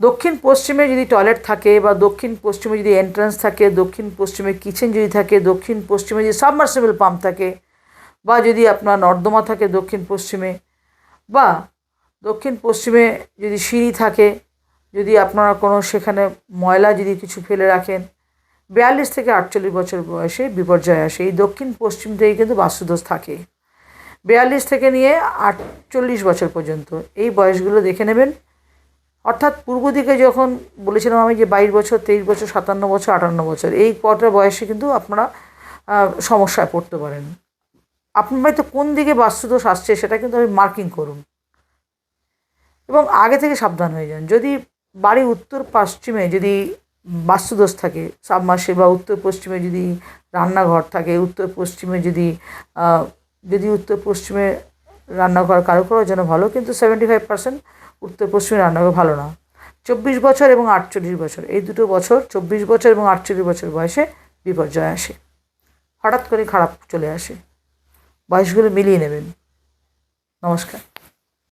দক্ষিণ পশ্চিমে যদি টয়লেট থাকে বা দক্ষিণ পশ্চিমে যদি এন্ট্রান্স থাকে, দক্ষিণ পশ্চিমে কিচেন যদি থাকে, দক্ষিণ পশ্চিমে যদি সাবমার্সিবল পাম্প থাকে বা যদি আপনার নর্দমা থাকে দক্ষিণ পশ্চিমে বা দক্ষিণ পশ্চিমে যদি সিঁড়ি থাকে, যদি আপনারা কোনো সেখানে ময়লা যদি কিছু ফেলে রাখেন, বিয়াল্লিশ থেকে আটচল্লিশ বছর বয়সে বিপর্যয় আসে। এই দক্ষিণ পশ্চিম থেকে কিন্তু বাস্তুদোষ থাকে। বিয়াল্লিশ থেকে নিয়ে আটচল্লিশ বছর পর্যন্ত। এই বয়সগুলো দেখে নেবেন। অর্থাৎ পূর্ব দিকে যখন বলেছিলাম আমি যে বাইশ বছর, তেইশ বছর, সাতান্ন বছর, আটান্ন বছর, এই কটা বয়সে কিন্তু আপনারা সমস্যায় পড়তে পারেন। আপনার বাড়িতে কোন দিকে বাস্তুদোষ আসছে সেটা কিন্তু আমি মার্কিং করুন। এবং আগে থেকে সাবধান হয়ে যান। যদি বাড়ির উত্তর পশ্চিমে যদি বাস্তুদোষ থাকে সাবমাসে বা উত্তর পশ্চিমে যদি রান্নাঘর থাকে, উত্তর পশ্চিমে যদি যদি উত্তর পশ্চিমে রান্নাঘর কারও কারোর জন্য ভালো, কিন্তু সেভেন্টি ফাইভ পার্সেন্ট উত্তর পশ্চিমে রান্নাঘর ভালো না। চব্বিশ বছর এবং আটচল্লিশ বছর, এই দুটো বছর, চব্বিশ বছর এবং আটচল্লিশ বছর বয়সে বিপর্যয় আসে। হঠাৎ করে খারাপ চলে আসে। বয়সগুলো মিলিয়ে নেবেন। নমস্কার।